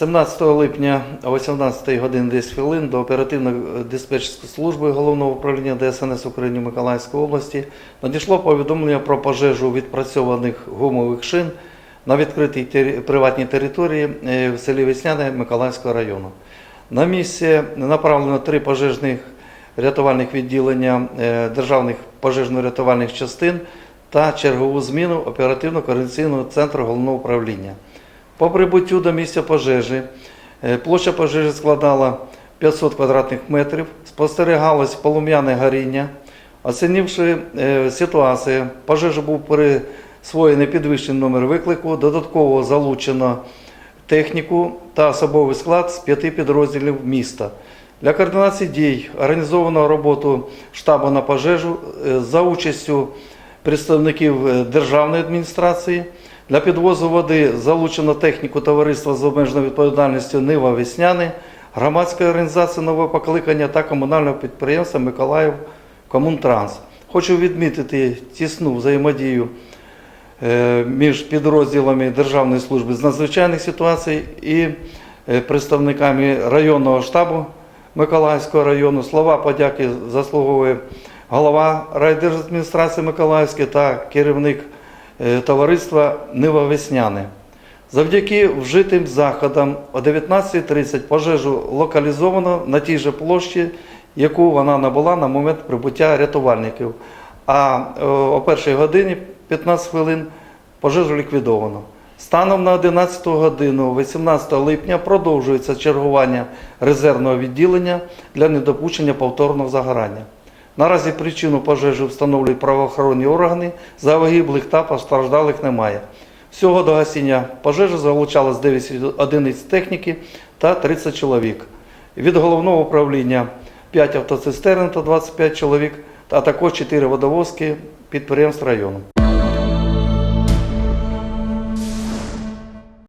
17 липня о 18 годині 10 хвилин до оперативно-диспетчерської служби Головного управління ДСНС України Миколаївської області надійшло повідомлення про пожежу відпрацьованих гумових шин на відкритій приватній території е, в селі Весняне Миколаївського району. На місці направлено три пожежних рятувальних відділення е, державних пожежно-рятувальних частин та чергову зміну оперативно-координаційного центру головного управління. По прибуттю до місця пожежі е, площа пожежі складала 500 квадратних метрів, спостерігалось полум'яне горіння. Оцінивши е, ситуацію, пожежі був присвоєний підвищений номер виклику, додатково залучено техніку та особовий склад з п'яти підрозділів міста. Для координації дій організовано роботу штабу на пожежу е, за участю представників державної адміністрації. Для підвозу води залучено техніку товариства з обмеженою відповідальністю Нива Весняни, громадської організації нового покликання та комунального підприємства Миколаїв Комунтранс. Хочу відмітити тісну взаємодію е, між підрозділами Державної служби з надзвичайних ситуацій і е, представниками районного штабу Миколаївського району. Слова подяки заслуговує голова райдержадміністрації Миколаївської та керівник товариства Нива Весняне. Завдяки вжитим заходам о 19.30 пожежу локалізовано на тій же площі, яку вона набула на момент прибуття рятувальників. А е, о першій годині 15 хвилин пожежу ліквідовано. Станом на 11 годину 18 липня продовжується чергування резервного відділення для недопущення повторного загорання. Наразі причину пожежі встановлюють правоохоронні органи, загиблих та постраждалих немає. Всього до гасіння пожежі залучалось 9 одиниць техніки та 30 чоловік. Від головного управління 5 автоцистерн та 25 чоловік, а також 4 водовозки підприємств району.